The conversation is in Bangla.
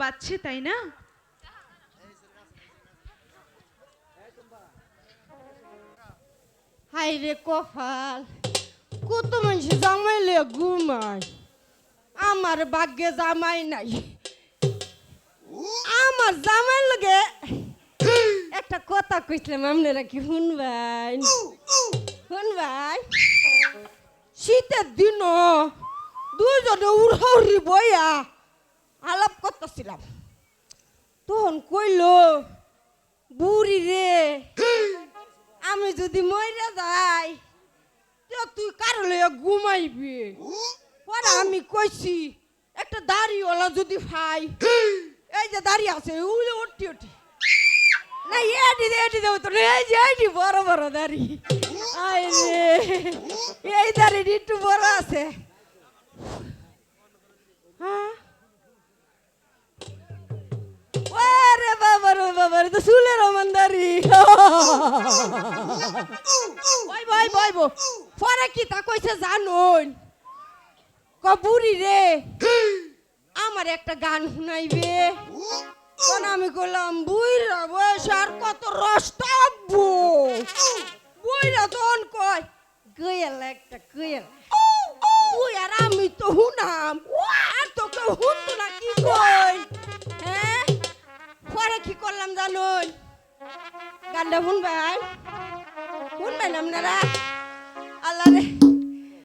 পাচ্ছে তাই না? হাই রে কপাল, কত মানুষ জামাইলে ঘুমায়। আমার ভাগ্যে জামাই নাই। আমার জামাই লগে একটা কথা কইছিলাম, আপনারা কি শুনবেন? শুনবেন? শীতের দিন দুজনে উড়াউড়ি বইয়া আলাপ করতেছিলাম। তখন কইল, বুড়ি রে, আমি যদি মইরা যাই, তো তুই কারও লইয়া ঘুমাইবি? পরে আমি কইছি, একটা দাড়িওয়ালা যদি ভাই এই যে দাড়ি আছে উলে উঠি উঠি। না, এটি এটি দেবো তো এই যে এটি বড় বড় দাড়ি। আই রে, এই দাড়িটি একটু বড় আছে। হ্যাঁ? রে তো চুলের অমানদারি ওই ভাই ভাই বো পরে কি তা কইছে জানুন কবুরি রে আমার একটা গান শুনাইবে তখন আমি কইলাম বুইরা বয়স আর কত রস্তাব্য বুইরা তখন কয় গেল একটা গেল তুই আর আমি তো হুনাম গানটা শুনবেন শুনবেন আপনারা? আল্লাহ রে।